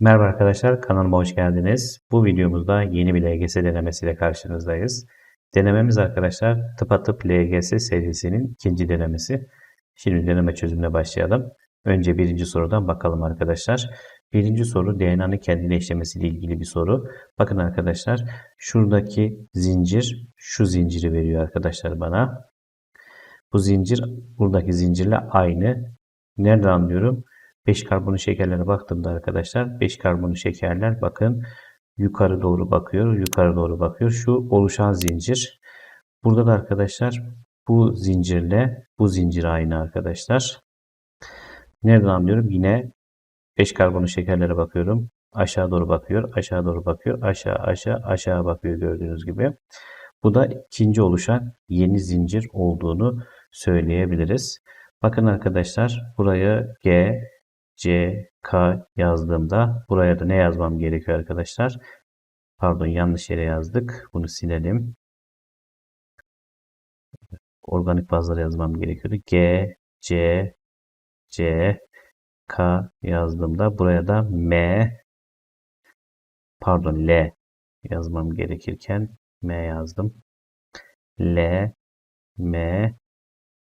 Merhaba arkadaşlar, kanalıma hoş geldiniz. Bu videomuzda yeni bir LGS denemesiyle karşınızdayız. Denememiz arkadaşlar tıpatıp LGS serisinin ikinci denemesi. Şimdi deneme çözümüne başlayalım. Önce birinci sorudan bakalım arkadaşlar. Birinci soru DNA'nın kendine işlemesiyle ilgili bir soru. Bakın arkadaşlar şuradaki zincir şu zinciri veriyor arkadaşlar bana. Bu zincir buradaki zincirle aynı. Nereden anlıyorum? 5 karbonlu şekerlere baktığımda arkadaşlar 5 karbonlu şekerler bakın yukarı doğru bakıyor. Yukarı doğru bakıyor. Şu oluşan zincir. Burada da arkadaşlar bu zincirle bu zincir aynı arkadaşlar. Nereden anlıyorum? Yine 5 karbonlu şekerlere bakıyorum. Aşağı doğru bakıyor. Aşağı doğru bakıyor. Aşağı aşağı aşağı bakıyor gördüğünüz gibi. Bu da ikinci oluşan yeni zincir olduğunu söyleyebiliriz. Bakın arkadaşlar buraya G, C, K yazdığımda buraya da ne yazmam gerekiyor arkadaşlar? Pardon yanlış yere yazdık. Bunu silelim. Organik bazları yazmam gerekiyordu. G, C, C, K yazdığımda buraya da M pardon L yazmam gerekirken M yazdım. L, M,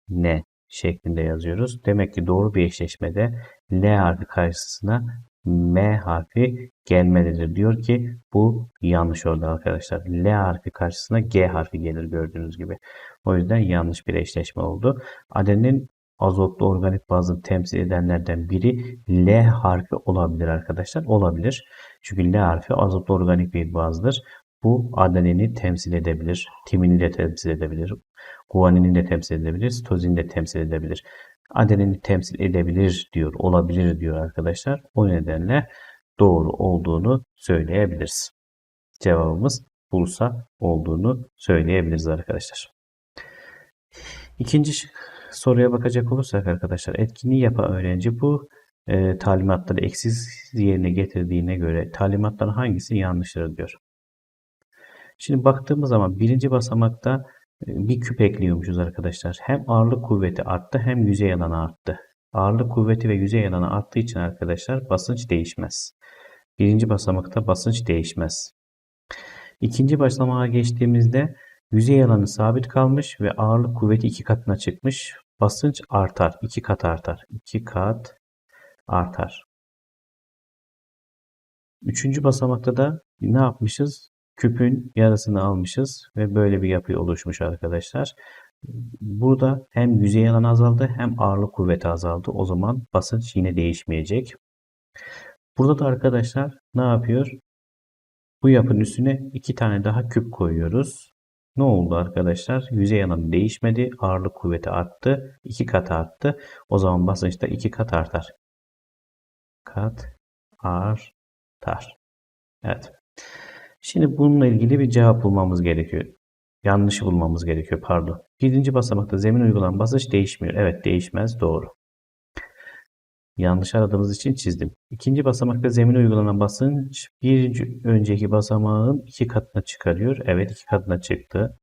N şeklinde yazıyoruz. Demek ki doğru bir eşleşmede L harfi karşısına M harfi gelmelidir. Diyor ki bu yanlış oldu arkadaşlar. L harfi karşısına G harfi gelir gördüğünüz gibi. O yüzden yanlış bir eşleşme oldu. Adenin azotlu organik bazı temsil edenlerden biri L harfi olabilir arkadaşlar. Olabilir. Çünkü L harfi azotlu organik bir bazdır. Bu adenini temsil edebilir, timini de temsil edebilir, guanini de temsil edebilir, sitozini de temsil edebilir. Adenini temsil edebilir diyor, olabilir diyor arkadaşlar. O nedenle doğru olduğunu söyleyebiliriz. Cevabımız Bursa olduğunu söyleyebiliriz arkadaşlar. İkinci soruya bakacak olursak arkadaşlar etkinliği yapan öğrenci bu e, talimatları eksiz yerine getirdiğine göre talimatların hangisi yanlıştır diyor. Şimdi baktığımız zaman birinci basamakta bir küp ekliyormuşuz arkadaşlar. Hem ağırlık kuvveti arttı hem yüzey alanı arttı. Ağırlık kuvveti ve yüzey alanı arttığı için arkadaşlar basınç değişmez. Birinci basamakta basınç değişmez. İkinci basamağa geçtiğimizde yüzey alanı sabit kalmış ve ağırlık kuvveti iki katına çıkmış. Basınç artar. iki kat artar. iki kat artar. Üçüncü basamakta da ne yapmışız? Küpün yarısını almışız ve böyle bir yapı oluşmuş arkadaşlar. Burada hem yüzey alanı azaldı hem ağırlık kuvveti azaldı. O zaman basınç yine değişmeyecek. Burada da arkadaşlar ne yapıyor? Bu yapının üstüne iki tane daha küp koyuyoruz. Ne oldu arkadaşlar? Yüzey alanı değişmedi. Ağırlık kuvveti arttı. iki kat arttı. O zaman basınç da iki kat artar. Kat artar. Evet. Şimdi bununla ilgili bir cevap bulmamız gerekiyor. Yanlışı bulmamız gerekiyor pardon. Birinci basamakta zemin uygulanan basınç değişmiyor. Evet değişmez doğru. Yanlış aradığımız için çizdim. İkinci basamakta zemin uygulanan basınç bir önceki basamağın iki katına çıkarıyor. Evet iki katına çıktı.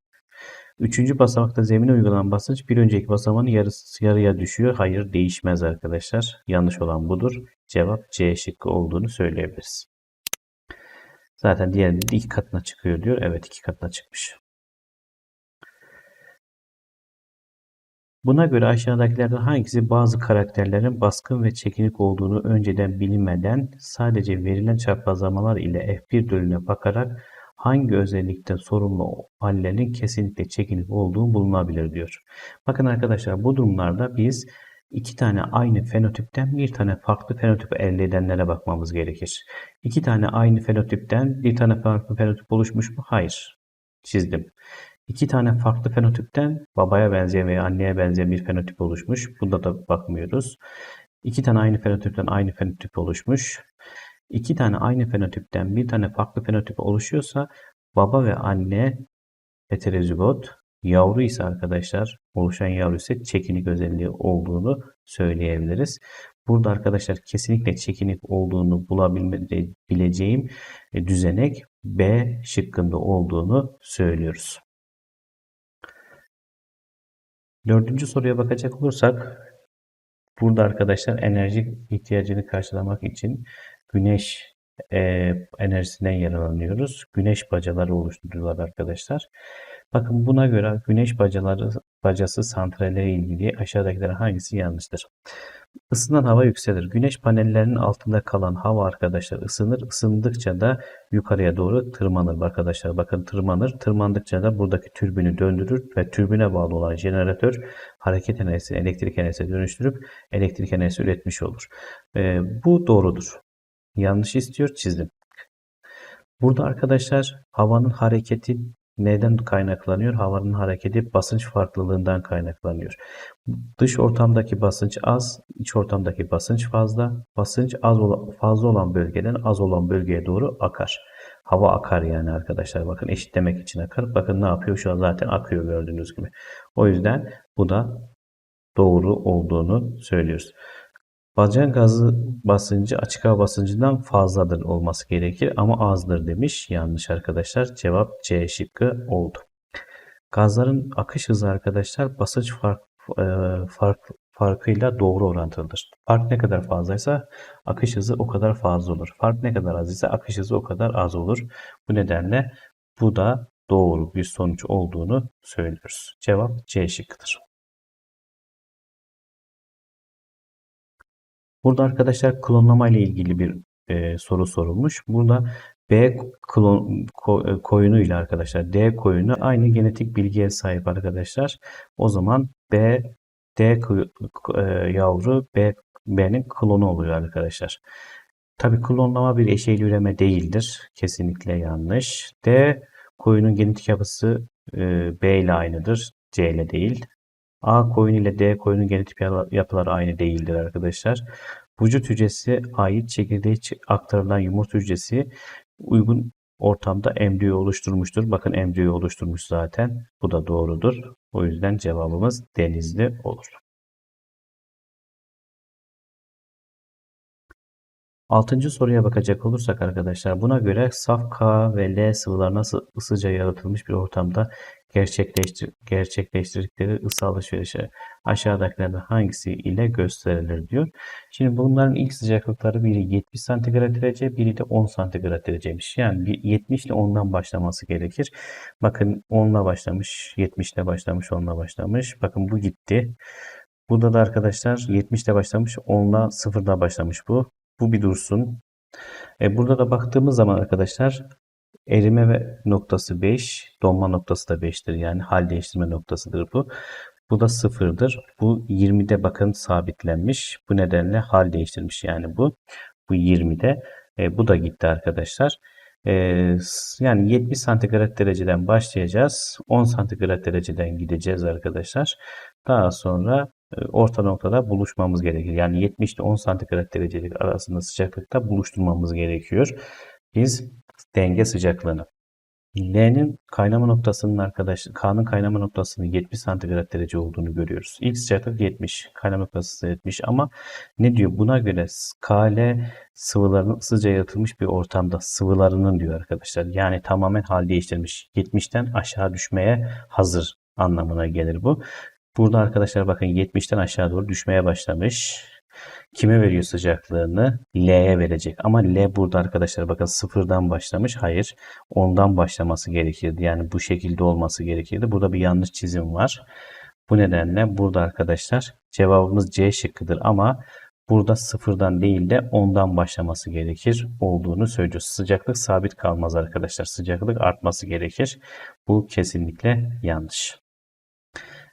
Üçüncü basamakta zemin uygulanan basınç bir önceki basamağın yarısı yarıya düşüyor. Hayır değişmez arkadaşlar. Yanlış olan budur. Cevap C şıkkı olduğunu söyleyebiliriz. Zaten diğerinde de iki katına çıkıyor diyor. Evet iki katına çıkmış. Buna göre aşağıdakilerden hangisi bazı karakterlerin baskın ve çekinik olduğunu önceden bilinmeden sadece verilen çaprazlamalar ile F1 bölümüne bakarak hangi özellikten sorumlu hallerin kesinlikle çekinik olduğu bulunabilir diyor. Bakın arkadaşlar bu durumlarda biz iki tane aynı fenotipten bir tane farklı fenotip elde edenlere bakmamız gerekir. İki tane aynı fenotipten bir tane farklı fenotip oluşmuş mu? Hayır. Çizdim. İki tane farklı fenotipten babaya benzeyen veya anneye benzeyen bir fenotip oluşmuş. Bunda da bakmıyoruz. İki tane aynı fenotipten aynı fenotip oluşmuş. İki tane aynı fenotipten bir tane farklı fenotip oluşuyorsa baba ve anne heterozigot, Yavru ise arkadaşlar oluşan yavru ise çekinik özelliği olduğunu söyleyebiliriz. Burada arkadaşlar kesinlikle çekinik olduğunu bulabileceğim e, düzenek B şıkkında olduğunu söylüyoruz. Dördüncü soruya bakacak olursak burada arkadaşlar enerji ihtiyacını karşılamak için güneş e, enerjisinden yararlanıyoruz. Güneş bacaları oluşturuyorlar arkadaşlar. Bakın buna göre güneş bacaları bacası santrale ilgili aşağıdakilerden hangisi yanlıştır? Isınan hava yükselir. Güneş panellerinin altında kalan hava arkadaşlar ısınır. Isındıkça da yukarıya doğru tırmanır arkadaşlar. Bakın tırmanır. Tırmandıkça da buradaki türbünü döndürür ve türbüne bağlı olan jeneratör hareket enerjisini elektrik enerjisine dönüştürüp elektrik enerjisi üretmiş olur. Ee, bu doğrudur. Yanlış istiyor çizdim. Burada arkadaşlar havanın hareketi neden kaynaklanıyor? Havanın hareketi basınç farklılığından kaynaklanıyor. Dış ortamdaki basınç az, iç ortamdaki basınç fazla. Basınç az olan, fazla olan bölgeden az olan bölgeye doğru akar. Hava akar yani arkadaşlar. Bakın eşitlemek için akar. Bakın ne yapıyor? Şu an zaten akıyor gördüğünüz gibi. O yüzden bu da doğru olduğunu söylüyoruz. Bacan gazı basıncı açık hava basıncından fazladır olması gerekir ama azdır demiş. Yanlış arkadaşlar. Cevap C şıkkı oldu. Gazların akış hızı arkadaşlar basınç fark, e, fark, farkıyla doğru orantılıdır. Fark ne kadar fazlaysa akış hızı o kadar fazla olur. Fark ne kadar az ise akış hızı o kadar az olur. Bu nedenle bu da doğru bir sonuç olduğunu söylüyoruz. Cevap C şıkkıdır. Burada arkadaşlar klonlama ile ilgili bir e, soru sorulmuş. Burada B klon ko, e, koyunu ile arkadaşlar D koyunu aynı genetik bilgiye sahip arkadaşlar. O zaman B D e, yavru B B'nin klonu oluyor arkadaşlar. Tabi klonlama bir eşeğli üreme değildir. Kesinlikle yanlış. D koyunun genetik yapısı e, B ile aynıdır. C ile değil. A koyun ile D koyunun genetik yapıları aynı değildir arkadaşlar. Vücut hücresi ait çekirdeğe aktarılan yumurta hücresi uygun ortamda embriyo oluşturmuştur. Bakın embriyo oluşturmuş zaten. Bu da doğrudur. O yüzden cevabımız denizli olur. Altıncı soruya bakacak olursak arkadaşlar buna göre saf K ve L sıvılar nasıl ısıca yaratılmış bir ortamda gerçekleştir gerçekleştirdikleri ısı alışverişi aşağıdakilerden hangisi ile gösterilir diyor. Şimdi bunların ilk sıcaklıkları biri 70 santigrat derece, biri de 10 santigrat dereceymiş. Yani 70 ile 10'dan başlaması gerekir. Bakın 10 ile başlamış, 70 ile başlamış, 10 ile başlamış. Bakın bu gitti. Burada da arkadaşlar 70 ile başlamış, 10 ile 0 ile başlamış bu. Bu bir dursun. E, burada da baktığımız zaman arkadaşlar erime ve noktası 5, donma noktası da 5'tir. Yani hal değiştirme noktasıdır bu. Bu da sıfırdır. Bu 20'de bakın sabitlenmiş. Bu nedenle hal değiştirmiş yani bu. Bu 20'de. E, bu da gitti arkadaşlar. E, yani 70 santigrat dereceden başlayacağız. 10 santigrat dereceden gideceğiz arkadaşlar. Daha sonra e, orta noktada buluşmamız gerekir. Yani 70 ile 10 santigrat derecelik arasında sıcaklıkta buluşturmamız gerekiyor. Biz denge sıcaklığını. L'nin kaynama noktasının arkadaş K'nın kaynama noktasının 70 santigrat derece olduğunu görüyoruz. İlk sıcaklık 70, kaynama noktası 70 ama ne diyor? Buna göre KL sıvıların ısıca yaratılmış bir ortamda sıvılarının diyor arkadaşlar. Yani tamamen hal değiştirmiş. 70'ten aşağı düşmeye hazır anlamına gelir bu. Burada arkadaşlar bakın 70'ten aşağı doğru düşmeye başlamış. Kime veriyor sıcaklığını? L'ye verecek. Ama L burada arkadaşlar bakın sıfırdan başlamış. Hayır. Ondan başlaması gerekirdi. Yani bu şekilde olması gerekirdi. Burada bir yanlış çizim var. Bu nedenle burada arkadaşlar cevabımız C şıkkıdır. Ama burada sıfırdan değil de ondan başlaması gerekir olduğunu söylüyoruz. Sıcaklık sabit kalmaz arkadaşlar. Sıcaklık artması gerekir. Bu kesinlikle yanlış.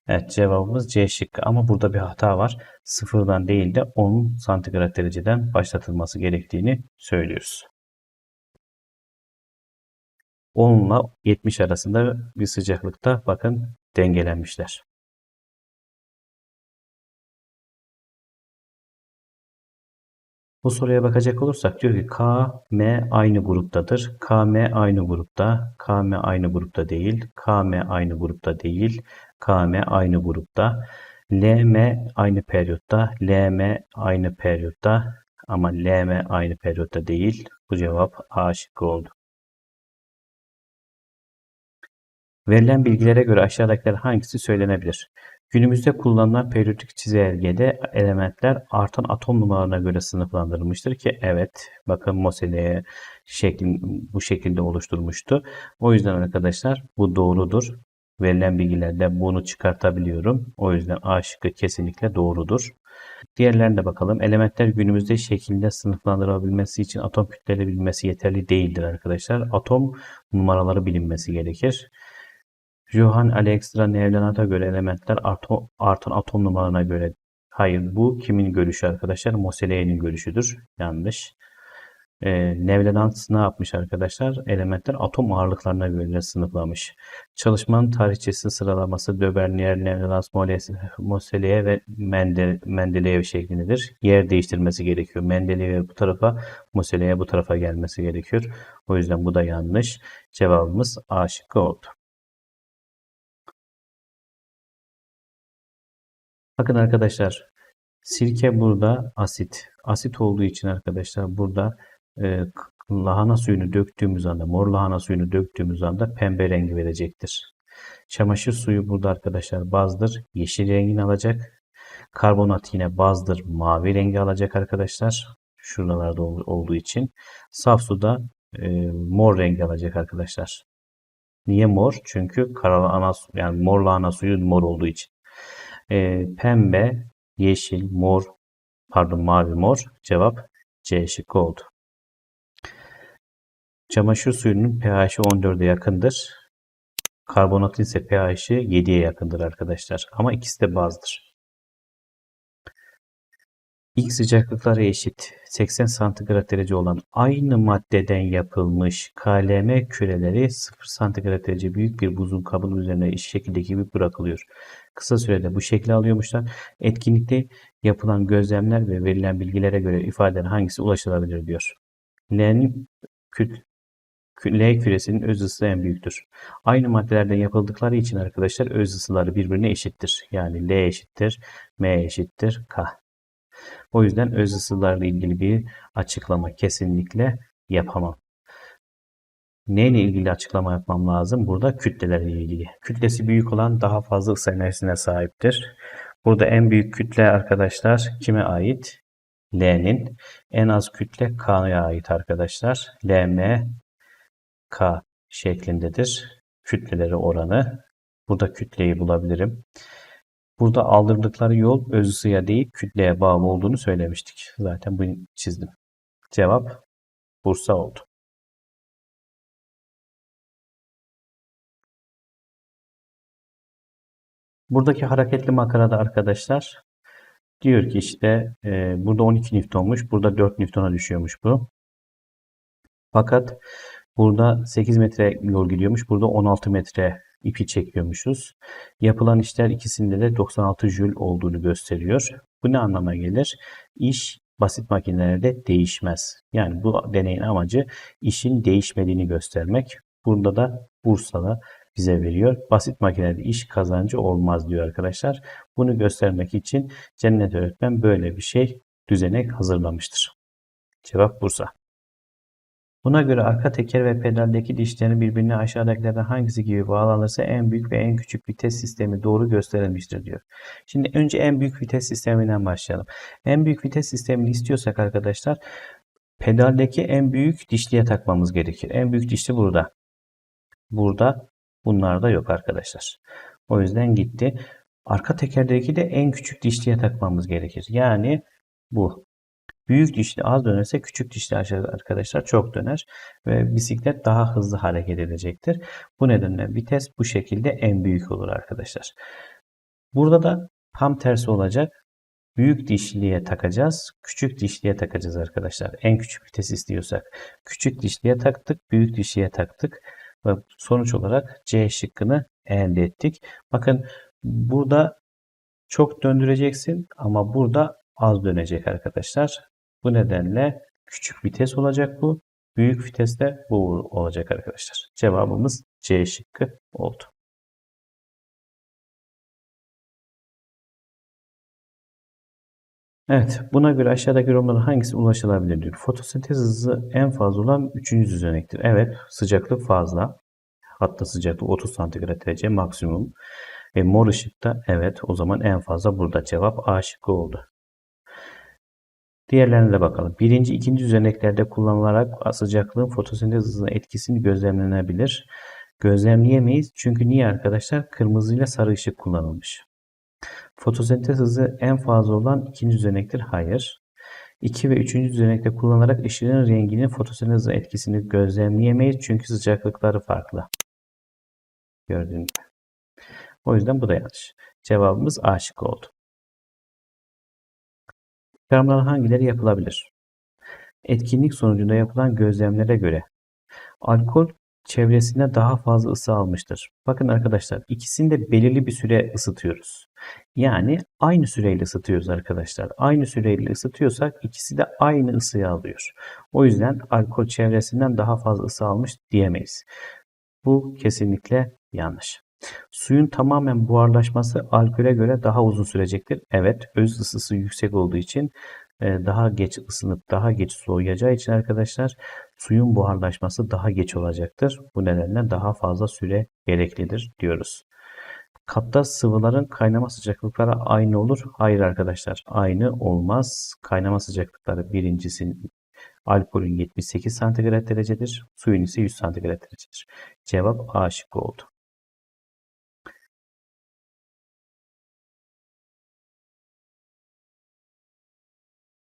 Evet cevabımız C şıkkı ama burada bir hata var. Sıfırdan değil de 10 santigrat dereceden başlatılması gerektiğini söylüyoruz. 10 ile 70 arasında bir sıcaklıkta bakın dengelenmişler. Bu soruya bakacak olursak diyor ki K, aynı gruptadır. K, M aynı grupta. K, M aynı grupta değil. K, M aynı grupta değil. K, M aynı grupta. L, M aynı periyotta. L, M aynı periyotta. Ama L, M aynı periyotta değil. Bu cevap A şıkkı oldu. Verilen bilgilere göre aşağıdakiler hangisi söylenebilir? Günümüzde kullanılan periyodik çizelgede elementler artan atom numaralarına göre sınıflandırılmıştır ki evet bakın Moseley şeklin bu şekilde oluşturmuştu. O yüzden arkadaşlar bu doğrudur. Verilen bilgilerde bunu çıkartabiliyorum. O yüzden A şıkkı kesinlikle doğrudur. Diğerlerine bakalım. Elementler günümüzde şekilde sınıflandırılabilmesi için atom kütleleri bilinmesi yeterli değildir arkadaşlar. Atom numaraları bilinmesi gerekir. Johann Alexandra Nevlanat'a göre elementler artan, artan atom numaralarına göre. Hayır bu kimin görüşü arkadaşlar? Moseley'nin görüşüdür. Yanlış. Ee, Nevlenat ne yapmış arkadaşlar? Elementler atom ağırlıklarına göre sınıflamış. Çalışmanın tarihçesi sıralaması Döbernier, Nevlenat, Moseley ve Mendel, Mendeleev şeklindedir. Yer değiştirmesi gerekiyor. Mendeleev bu tarafa, Moseley'e bu tarafa gelmesi gerekiyor. O yüzden bu da yanlış. Cevabımız A şıkkı oldu. Bakın arkadaşlar sirke burada asit. Asit olduğu için arkadaşlar burada e, lahana suyunu döktüğümüz anda mor lahana suyunu döktüğümüz anda pembe rengi verecektir. Çamaşır suyu burada arkadaşlar bazdır. Yeşil rengini alacak. Karbonat yine bazdır. Mavi rengi alacak arkadaşlar. Şuralarda olduğu için. Saf suda e, mor rengi alacak arkadaşlar. Niye mor? Çünkü karalahana yani mor lahana suyu mor olduğu için e, pembe, yeşil, mor, pardon mavi mor cevap C şıkkı oldu. Çamaşır suyunun pH'i 14'e yakındır. Karbonatın ise pH'i 7'ye yakındır arkadaşlar. Ama ikisi de bazdır. İlk sıcaklıkları eşit 80 santigrat derece olan aynı maddeden yapılmış KLM küreleri 0 santigrat derece büyük bir buzun kabın üzerine eşit şekilde gibi bırakılıyor. Kısa sürede bu şekli alıyormuşlar. Etkinlikte yapılan gözlemler ve verilen bilgilere göre ifadelerin hangisi ulaşılabilir diyor. L'nin küt, L küresinin öz ısısı en büyüktür. Aynı maddelerden yapıldıkları için arkadaşlar öz ısıları birbirine eşittir. Yani L eşittir, M eşittir, K. O yüzden öz ısılarla ilgili bir açıklama kesinlikle yapamam. Neyle ilgili açıklama yapmam lazım? Burada kütlelerle ilgili. Kütlesi büyük olan daha fazla ısı enerjisine sahiptir. Burada en büyük kütle arkadaşlar kime ait? L'nin. En az kütle K'ya ait arkadaşlar. LM K şeklindedir. Kütleleri oranı. Burada kütleyi bulabilirim. Burada aldırdıkları yol öz ısıya değil kütleye bağlı olduğunu söylemiştik. Zaten bunu çizdim. Cevap Bursa oldu. Buradaki hareketli makarada arkadaşlar diyor ki işte e, burada 12 Newton'muş. Burada 4 Newton'a düşüyormuş bu. Fakat burada 8 metre yol gidiyormuş. Burada 16 metre ipi çekiyormuşuz. Yapılan işler ikisinde de 96 Joule olduğunu gösteriyor. Bu ne anlama gelir? İş basit makinelerde değişmez. Yani bu deneyin amacı işin değişmediğini göstermek. Burada da Bursa'da bize veriyor. Basit makinede iş kazancı olmaz diyor arkadaşlar. Bunu göstermek için Cennet Öğretmen böyle bir şey düzenek hazırlamıştır. Cevap Bursa. Buna göre arka teker ve pedaldeki dişlerin birbirine aşağıdakilerden hangisi gibi bağlanırsa en büyük ve en küçük vites sistemi doğru gösterilmiştir diyor. Şimdi önce en büyük vites sisteminden başlayalım. En büyük vites sistemini istiyorsak arkadaşlar pedaldeki en büyük dişliye takmamız gerekir. En büyük dişli burada. Burada bunlar da yok arkadaşlar. O yüzden gitti. Arka tekerdeki de en küçük dişliye takmamız gerekir. Yani bu. Büyük dişli az dönerse küçük dişli arkadaşlar çok döner ve bisiklet daha hızlı hareket edecektir. Bu nedenle vites bu şekilde en büyük olur arkadaşlar. Burada da tam tersi olacak. Büyük dişliye takacağız, küçük dişliye takacağız arkadaşlar. En küçük vites istiyorsak küçük dişliye taktık, büyük dişliye taktık ve sonuç olarak C şıkkını elde ettik. Bakın burada çok döndüreceksin ama burada az dönecek arkadaşlar. Bu nedenle küçük vites olacak bu. Büyük vites de bu olacak arkadaşlar. Cevabımız C şıkkı oldu. Evet, buna göre aşağıdaki yorumların hangisi ulaşılabilir diyor. Fotosentez hızı en fazla olan 3. düzenektir. Evet, sıcaklık fazla. Hatta sıcaklık 30 santigrat derece maksimum. E, mor ışıkta evet o zaman en fazla burada cevap A şıkkı oldu. Diğerlerine de bakalım. Birinci, ikinci düzeneklerde kullanılarak sıcaklığın fotosentez hızına etkisini gözlemlenebilir. Gözlemleyemeyiz çünkü niye arkadaşlar? Kırmızı ile sarı ışık kullanılmış. Fotosentez hızı en fazla olan ikinci düzenektir. Hayır. 2 ve 3. düzenekte kullanarak ışığın renginin fotosentez etkisini gözlemleyemeyiz çünkü sıcaklıkları farklı. Gördüğünüz gibi. O yüzden bu da yanlış. Cevabımız A şıkkı oldu. Çıkarmaların hangileri yapılabilir? Etkinlik sonucunda yapılan gözlemlere göre alkol çevresinde daha fazla ısı almıştır. Bakın arkadaşlar ikisini de belirli bir süre ısıtıyoruz. Yani aynı süreyle ısıtıyoruz arkadaşlar. Aynı süreyle ısıtıyorsak ikisi de aynı ısıyı alıyor. O yüzden alkol çevresinden daha fazla ısı almış diyemeyiz. Bu kesinlikle yanlış. Suyun tamamen buharlaşması alkole göre daha uzun sürecektir. Evet, öz ısısı yüksek olduğu için e, daha geç ısınıp daha geç soğuyacağı için arkadaşlar suyun buharlaşması daha geç olacaktır. Bu nedenle daha fazla süre gereklidir diyoruz. Kapta sıvıların kaynama sıcaklıkları aynı olur. Hayır arkadaşlar aynı olmaz. Kaynama sıcaklıkları birincisi alkolün 78 santigrat derecedir. Suyun ise 100 santigrat derecedir. Cevap A şıkkı oldu.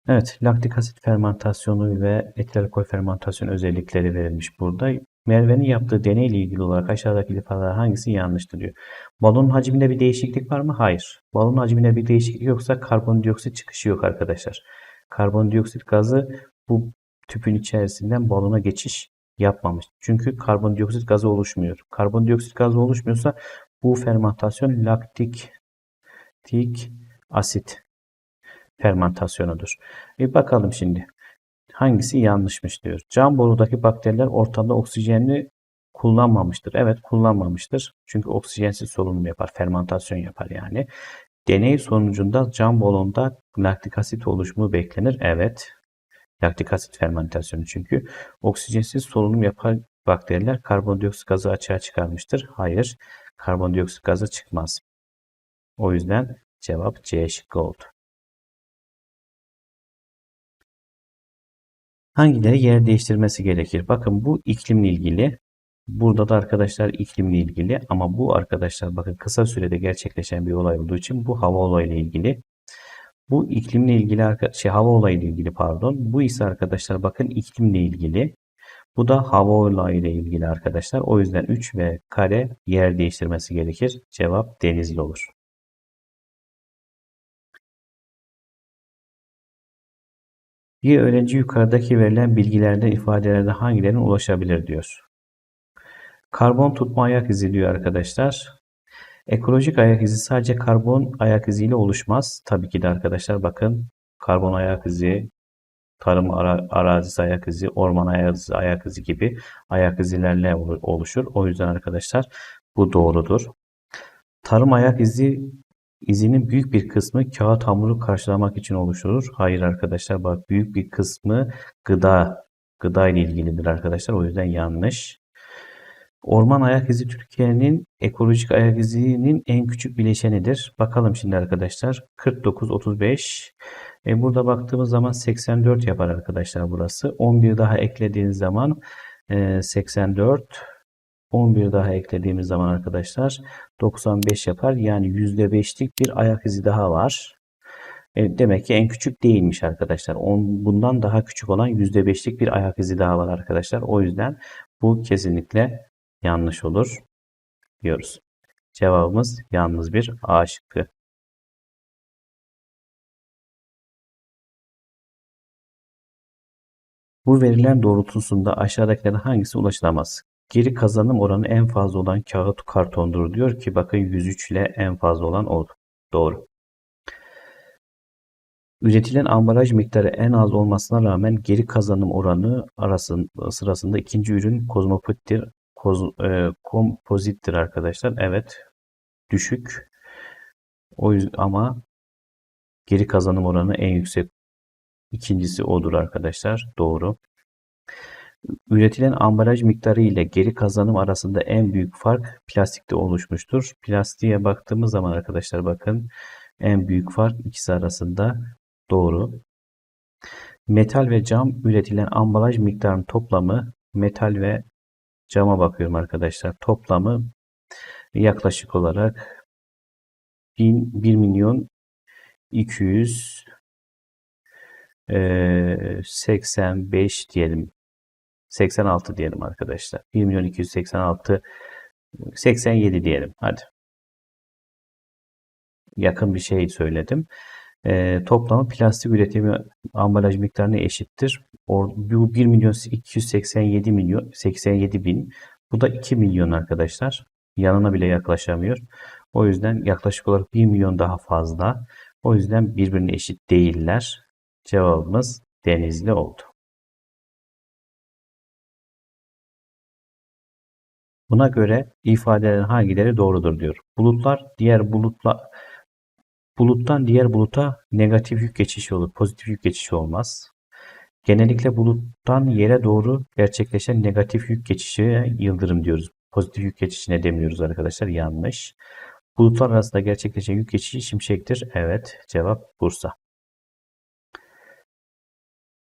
Evet, laktik asit fermentasyonu ve etil alkol fermentasyon özellikleri verilmiş burada. Merve'nin yaptığı deneyle ilgili olarak aşağıdaki ifadeler hangisi yanlıştır diyor. Balonun hacminde bir değişiklik var mı? Hayır. Balonun hacminde bir değişiklik yoksa karbondioksit çıkışı yok arkadaşlar. Karbondioksit gazı bu tüpün içerisinden balona geçiş yapmamış. Çünkü karbondioksit gazı oluşmuyor. Karbondioksit gazı oluşmuyorsa bu fermentasyon laktik tik asit fermentasyonudur. Bir bakalım şimdi. Hangisi yanlışmış diyor. Cam borudaki bakteriler ortamda oksijeni kullanmamıştır. Evet kullanmamıştır. Çünkü oksijensiz solunum yapar. Fermentasyon yapar yani. Deney sonucunda cam balonda laktik asit oluşumu beklenir. Evet. Laktik asit fermentasyonu çünkü. Oksijensiz solunum yapan bakteriler karbondioksit gazı açığa çıkarmıştır. Hayır. Karbondioksit gazı çıkmaz. O yüzden cevap C şıkkı oldu. Hangileri yer değiştirmesi gerekir? Bakın bu iklimle ilgili. Burada da arkadaşlar iklimle ilgili ama bu arkadaşlar bakın kısa sürede gerçekleşen bir olay olduğu için bu hava olayıyla ilgili. Bu iklimle ilgili şey hava olayıyla ilgili pardon. Bu ise arkadaşlar bakın iklimle ilgili. Bu da hava olayıyla ilgili arkadaşlar. O yüzden 3 ve kare yer değiştirmesi gerekir. Cevap denizli olur. Bir öğrenci yukarıdaki verilen bilgilerden ifadelerden hangilerine ulaşabilir diyor. Karbon tutma ayak izi diyor arkadaşlar. Ekolojik ayak izi sadece karbon ayak iziyle oluşmaz. Tabii ki de arkadaşlar bakın karbon ayak izi, tarım ara, arazisi ayak izi, orman ayak izi, ayak izi gibi ayak izilerle oluşur. O yüzden arkadaşlar bu doğrudur. Tarım ayak izi İzinin büyük bir kısmı kağıt hamuru karşılamak için oluşturur. Hayır arkadaşlar bak büyük bir kısmı gıda gıda ile ilgilidir arkadaşlar. O yüzden yanlış. Orman ayak izi Türkiye'nin ekolojik ayak izinin en küçük bileşenidir. Bakalım şimdi arkadaşlar. 49, 35. E burada baktığımız zaman 84 yapar arkadaşlar burası. 11 daha eklediğiniz zaman e, 84 11 daha eklediğimiz zaman arkadaşlar 95 yapar. Yani %5'lik bir ayak izi daha var. E, demek ki en küçük değilmiş arkadaşlar. On, bundan daha küçük olan %5'lik bir ayak izi daha var arkadaşlar. O yüzden bu kesinlikle yanlış olur diyoruz. Cevabımız yalnız bir A şıkkı. Bu veriler doğrultusunda aşağıdakilerden hangisi ulaşılamaz? Geri kazanım oranı en fazla olan kağıt kartondur diyor ki bakın 103 ile en fazla olan o. Doğru. Üretilen ambalaj miktarı en az olmasına rağmen geri kazanım oranı arasında, sırasında ikinci ürün kozmopolittir, koz, e, kompozittir arkadaşlar. Evet. Düşük. O yüzden ama geri kazanım oranı en yüksek ikincisi odur arkadaşlar. Doğru. Üretilen ambalaj miktarı ile geri kazanım arasında en büyük fark plastikte oluşmuştur. Plastiğe baktığımız zaman arkadaşlar bakın en büyük fark ikisi arasında doğru. Metal ve cam üretilen ambalaj miktarının toplamı metal ve cama bakıyorum arkadaşlar. Toplamı yaklaşık olarak 1000, 1 milyon 200 eee, 85 diyelim. 86 diyelim arkadaşlar. 1 milyon 286 87 diyelim. Hadi. Yakın bir şey söyledim. Eee, toplamı plastik üretimi ambalaj miktarına eşittir. Or, bu 1 milyon 287 milyon 87 bin. Bu da 2 milyon arkadaşlar. Yanına bile yaklaşamıyor. O yüzden yaklaşık olarak 1 milyon daha fazla. O yüzden birbirine eşit değiller. Cevabımız Denizli oldu. Buna göre ifadelerin hangileri doğrudur diyor. Bulutlar diğer bulutla buluttan diğer buluta negatif yük geçişi olur. Pozitif yük geçişi olmaz. Genellikle buluttan yere doğru gerçekleşen negatif yük geçişine yıldırım diyoruz. Pozitif yük geçişine demiyoruz arkadaşlar. Yanlış. Bulutlar arasında gerçekleşen yük geçişi şimşektir. Evet. Cevap Bursa.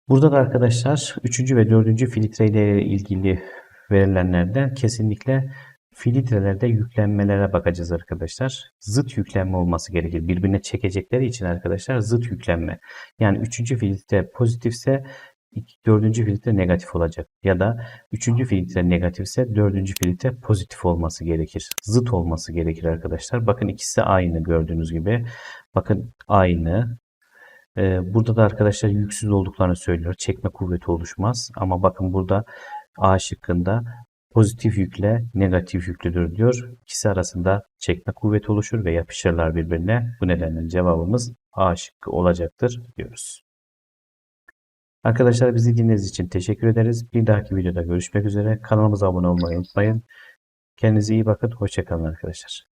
Burada da arkadaşlar 3. ve 4. filtre ile ilgili verilenlerden kesinlikle filtrelerde yüklenmelere bakacağız arkadaşlar. Zıt yüklenme olması gerekir. Birbirine çekecekleri için arkadaşlar zıt yüklenme. Yani 3. filtre pozitifse 4. filtre negatif olacak. Ya da 3. filtre negatifse 4. filtre pozitif olması gerekir. Zıt olması gerekir arkadaşlar. Bakın ikisi aynı gördüğünüz gibi. Bakın aynı. Ee, burada da arkadaşlar yüksüz olduklarını söylüyor. Çekme kuvveti oluşmaz. Ama bakın burada A şıkkında pozitif yükle negatif yüklüdür diyor. İkisi arasında çekme kuvveti oluşur ve yapışırlar birbirine. Bu nedenle cevabımız A şıkkı olacaktır diyoruz. Arkadaşlar bizi dinlediğiniz için teşekkür ederiz. Bir dahaki videoda görüşmek üzere. Kanalımıza abone olmayı unutmayın. Kendinize iyi bakın. Hoşçakalın arkadaşlar.